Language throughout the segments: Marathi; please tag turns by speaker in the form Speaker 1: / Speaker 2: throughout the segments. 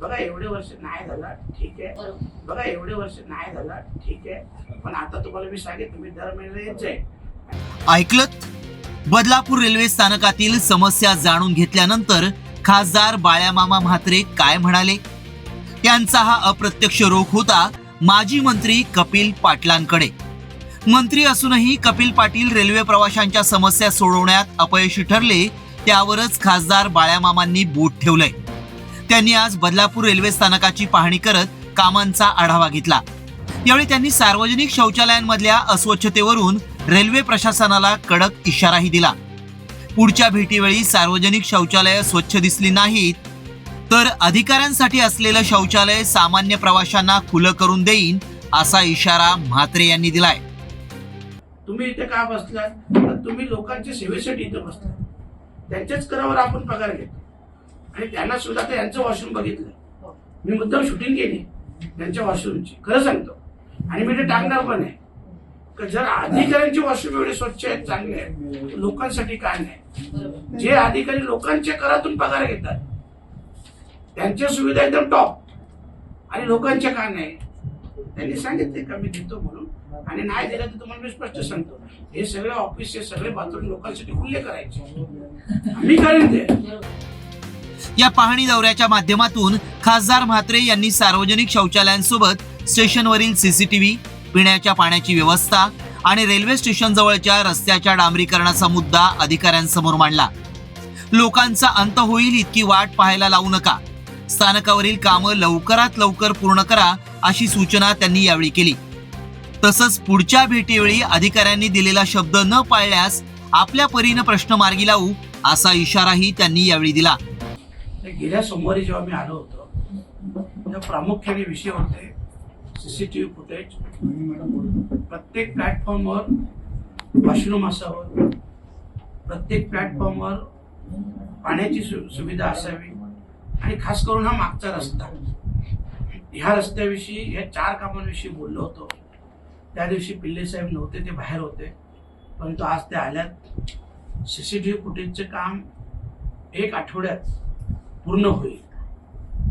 Speaker 1: बघा एवढे वर्ष नाही झाला ठीक आहे. बघा एवढे वर्ष नाही झाला ठीक आहे. पण आता तुम्हाला मी सांगेन तुम्ही दर महिन्याला जाईल
Speaker 2: ऐकलत? बदलापूर रेल्वे स्थानकातील समस्या जाणून घेतल्यानंतर खासदार बाळ्यामामा म्हात्रे काय म्हणाले? त्यांचा हा अप्रत्यक्ष रोख होता माजी मंत्री कपिल पाटलांकडे. मंत्री असूनही कपिल पाटील रेल्वे प्रवाशांच्या समस्या सोडवण्यात अपयशी ठरले त्यावरच खासदार बाळ्यामामांनी बोट ठेवलंय. त्यांनी आज बदलापूर रेल्वे स्थानकाची पाहणी करत कामांचा आढावा घेतला. यावेळी त्यांनी सार्वजनिक शौचालयांमधल्या अस्वच्छतेवरून रेल्वे प्रशासनाला कडक इशाराही दिला. पुढच्या भेटीवेळी सार्वजनिक शौचालय स्वच्छ दिसली नाहीत तर अधिकाऱ्यांसाठी असलेलं शौचालय सामान्य प्रवाशांना खुलं करून देईन असा इशारा म्हात्रे यांनी दिलाय.
Speaker 1: तुम्ही इथे का बसलाय तुम्ही लोकांच्या सेवेसाठी इथे बसलाय त्यांच्याच करावर आपण पगार घेतो. आणि त्यांना सुद्धा आता यांचं वॉशरूम बघितलं. मी मुद्दाम शूटिंग केली. त्यांच्या वॉशरूमची खरं सांगतो. आणि मी ते टाकणार पण आहे. जर अधिकाऱ्यांचे वॉशरूम एवढे स्वच्छ आहेत चांगले आहेत लोकांसाठी काय नाही. जे अधिकारी लोकांच्या करातून पगार घेतात त्यांच्या सुविधा एकदम टॉप आणि लोकांच्या का नाही? त्यांनी सांगितले का मी देतो म्हणून. आणि नाही दिलं तर तुम्हाला मी स्पष्ट सांगतो. हे सगळे ऑफिसचे सगळे बाथरूम लोकांसाठी खुले करायचे. मी करेन ते.
Speaker 2: या पाहणी दौऱ्याच्या माध्यमातून खासदार म्हात्रे यांनी सार्वजनिक शौचालयांसोबत स्टेशनवरील सीसीटीव्ही पिण्याच्या पाण्याची व्यवस्था आणि रेल्वे स्टेशन जवळच्या रस्त्याच्या डांबरीकरणाचा मुद्दा अधिकाऱ्यांसमोर मांडला. लोकांचा अंत होईल इतकी वाट पाहायला लावू नका. स्थानकावरील कामं लवकरात लवकर पूर्ण करा अशी सूचना त्यांनी यावेळी केली. तसंच पुढच्या भेटीवेळी अधिकाऱ्यांनी दिलेला शब्द न पाळल्यास आपल्या परीनं प्रश्न मार्गी लावू असा इशाराही त्यांनी यावेळी दिला.
Speaker 1: गेल्या सोमवारी जेव्हा मी आलो होतो तेव्हा प्रामुख्याने विषय होते सीसीटीव्ही फुटेज प्रत्येक प्लॅटफॉर्मवर वॉशरूम असावं. प्रत्येक प्लॅटफॉर्मवर पाण्याची सु- सुविधा असावी. आणि खास करून हा मागचा रस्ता. ह्या रस्त्याविषयी या चार कामांविषयी बोललो होतो. त्या दिवशी पिल्ले साहेब नव्हते ते बाहेर होते. परंतु आज ते आल्यात. सीसीटीव्ही फुटेजचे काम एक आठवड्यात पूर्ण होईल.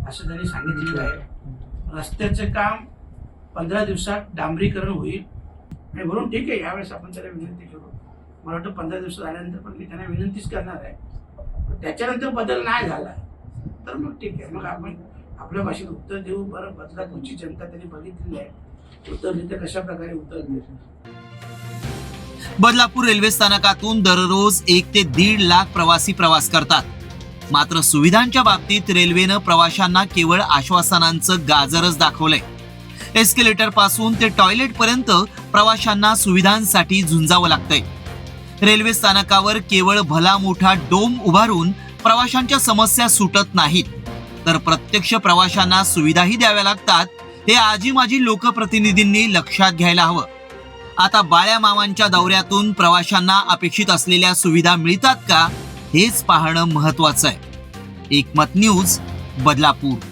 Speaker 1: असं त्यांनी सांगितलेलं आहे. रस्त्याचं काम पंधरा दिवसात डांबरीकरण होईल. आणि म्हणून ठीक आहे यावेळेस आपण त्याला विनंती करू. मला वाटतं पंधरा दिवस झाल्यानंतर पण मी त्यांना विनंतीच करणार आहे. त्याच्यानंतर बदल नाही झाला. तर मग ठीक आहे. मग आपण आपल्या भाषेत उत्तर देऊ. बरं बदला तुमची जनता त्यांनी बघितलेली आहे. उत्तर देते कशा प्रकारे उत्तर देते?
Speaker 2: बदलापूर रेल्वे स्थानकातून दररोज एक ते दीड लाख प्रवासी प्रवास करतात. मात्र सुविधांच्या बाबतीत रेल्वेनं प्रवाशांना केवळ आश्वासनांचं गाजरच दाखवलंय. एस्केलेटरपासून ते टॉयलेट पर्यंत प्रवाशांना सुविधांसाठी झुंजावं लागतंय. रेल्वे स्थानकावर केवळ भला मोठा डोम उभारून प्रवाशांच्या समस्या सुटत नाहीत. तर प्रत्यक्ष प्रवाशांना सुविधाही द्याव्या लागतात हे आजी माजी लोकप्रतिनिधींनी लक्षात घ्यायला हवं. आता बाळ्या मामांच्या दौऱ्यातून प्रवाशांना अपेक्षित असलेल्या सुविधा मिळतात का? हेच पाहणं महत्वाचं आहे. एकमत न्यूज बदलापूर.